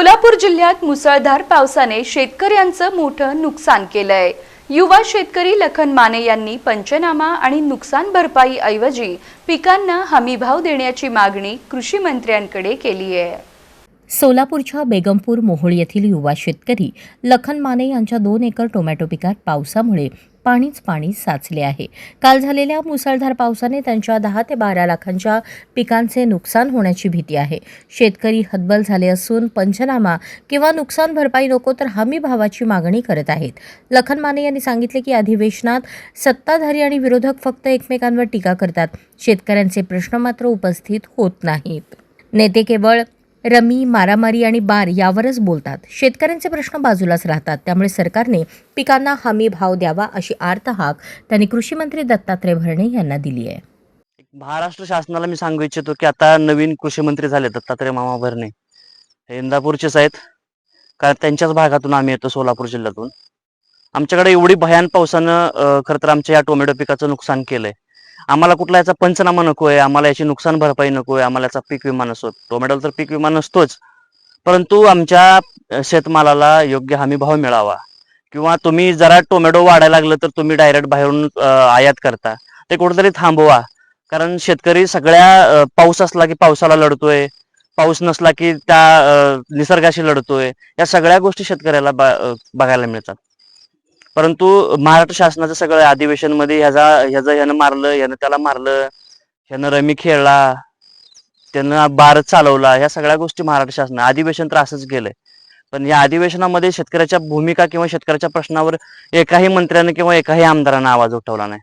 सोलापूर जिल्ह्यात मुसळधार पावसाने शेतकऱ्यांचं मोठं नुकसान केलंय. युवा शेतकरी लखन माने यांनी पंचनामा आणि नुकसान भरपाई ऐवजी पिकांना हमीभाव देण्याची मागणी कृषी मंत्र्यांकडे केली आहे. सोलापूरच्या बेगमपूर मोहोळ येथील युवा शेतकरी लखन माने यांच्या दोन एकर टोमॅटो पिकात पावसामुळे पाणीच पाणी साचले आहे. काल झालेल्या मुसळधार पावसाने त्यांच्या दहा ते बारा लाखांच्या पिकांचे नुकसान होण्याची भीती आहे. शेतकरी हतबल झाले असून पंचनामा किंवा नुकसान भरपाई नको तर हमी भावाची मागणी करत आहेत. लखन माने यांनी सांगितले की अधिवेशनात सत्ताधारी आणि विरोधक फक्त एकमेकांवर टीका करतात. शेतकऱ्यांचे प्रश्न मात्र उपस्थित होत नाहीत. नेते केवळ रमी मारामारी आणि बार यावरच बोलतात. शेतकऱ्यांचे प्रश्न बाजूलाच राहतात. त्यामुळे सरकारने पिकांना हमी भाव द्यावा अशी आर्त हाक त्यांनी कृषी मंत्री दत्तात्रय भरणे यांना दिली आहे. महाराष्ट्र शासनाला मी सांगू इच्छितो की आता नवीन कृषी मंत्री झाले दत्तात्रय मामा भरणे. हे इंदापूरचेच आहेत. कारण त्यांच्याच भागातून आम्ही येतो सोलापूर जिल्ह्यातून. आमच्याकडे एवढी भयान पावसानं खरं तर आमच्या या टोमॅटो पिकाचं नुकसान केलंय. आम्हाला कुठला याचा पंचनामा नको आहे आम्हाला याची नुकसान भरपाई नको आहे आम्हाला याचा पीक विमा नसतो टोमॅटोला तर पीक विमा नसतोच. परंतु आमच्या शेतमालाला योग्य हमी भाव मिळावा. किंवा तुम्ही जरा टोमॅटो वाढायला लागलं तर तुम्ही डायरेक्ट बाहेरून आयात करता. ते कुठेतरी थांबवा. कारण शेतकरी सगळ्या पाऊस असला की पावसाला लढतोय. पाऊस नसला की त्या निसर्गाशी लढतोय. या सगळ्या गोष्टी शेतकऱ्याला बघायला मिळतात. परंतु महाराष्ट्र शासनाचं सगळं अधिवेशनमध्ये ह्याचा ह्याचं ह्यानं मारलं ह्यानं त्याला मारलं ह्यानं रमी खेळला त्यानं बार चालवला ह्या सगळ्या गोष्टी महाराष्ट्र शासन अधिवेशन तर असंच गेलंय. पण या अधिवेशनामध्ये शेतकऱ्याच्या भूमिका किंवा शेतकऱ्याच्या प्रश्नावर एकाही मंत्र्यानं किंवा एकाही आमदारानं आवाज उठवला नाही.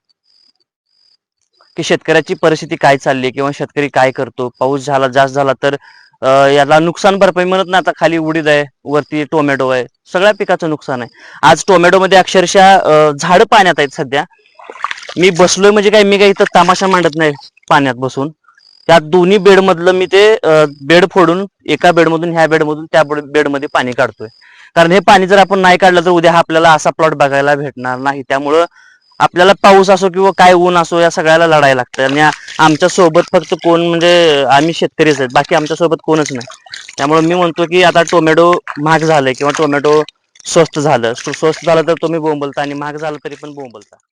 की शेतकऱ्याची परिस्थिती काय चालली किंवा शेतकरी काय करतो? पाऊस झाला जास्त झाला तर याला नुकसान भरपाई म्हणत नाही आता खाली उडीद आहे वरती टोमॅटो आहे सगळ्या पिकाचं नुकसान आहे. आज टोमॅटोमध्ये अक्षरशः झाड पाण्यात आहेत सध्या. मी बसलोय म्हणजे काय मी काही इथं तमाशा मांडत नाही पाण्यात बसून. त्या दोन्ही बेड मधलं मी ते बेड फोडून एका बेड मधून ह्या बेड मधून त्या बेडमध्ये पाणी काढतोय. कारण हे पाणी जर आपण नाही काढलं तर उद्या आपल्याला असा प्लॉट बघायला भेटणार नाही. त्यामुळं आपल्याला पाऊस असो किंवा काय ऊन असो या सगळ्याला लढायला लागतं आणि आ- आमच्यासोबत फक्त कोण म्हणजे आम्ही शेतकरीच आहेत. बाकी आमच्यासोबत कोणच नाही. त्यामुळे मी म्हणतो की आता टोमॅटो महाग झालंय किंवा टोमॅटो स्वस्त झालं. स्वस्त झालं तर तुम्ही बोंबलता आणि महाग झालं तरी पण बोंबलता.